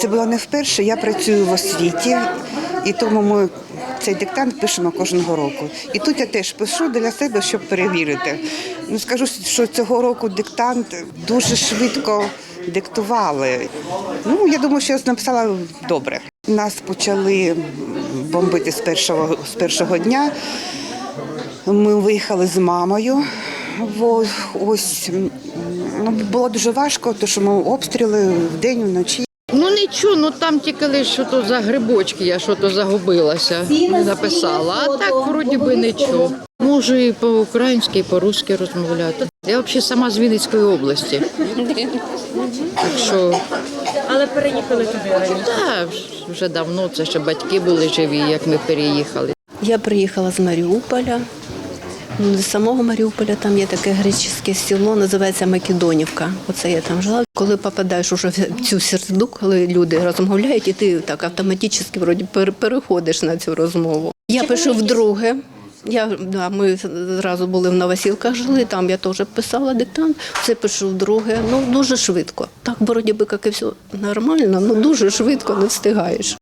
Це було не вперше. Я працюю в освіті, і тому ми цей диктант пишемо кожного року. І тут я теж пишу для себе, щоб перевірити. Ну скажу, що цього року диктант дуже швидко диктували. Ну я думаю, що я написала добре. Нас почали бомбити з першого з першого дня. Ми виїхали з мамою. Во- Ось ну, було дуже важко, тому що ми обстріли вдень, вночі. Ну нічого, ну там тільки лише що то за грибочки, я що то загубилася, не написала. А так вроді би нічого. Можу і по-українськи, і по-русски розмовляти. Я взагалі сама з Вінницької області. Так що, Але переїхали туди раніше. так, вже давно це ще батьки були живі, як ми переїхали. Я приїхала з Маріуполя. Ну, З самого Маріуполя там є таке греческе село, називається Македонівка. Оце я там жила. Коли попадаєш уже в цю середу, коли люди розмовляють, і ти так автоматично вроді переходиш на цю розмову. Я пишу вдруге. Я, да, ми зразу були в Новосілках жили, там я теж писала диктант, все пишу вдруге. Ну, дуже швидко. Так, вроді би, як і все нормально, ну дуже швидко не встигаєш.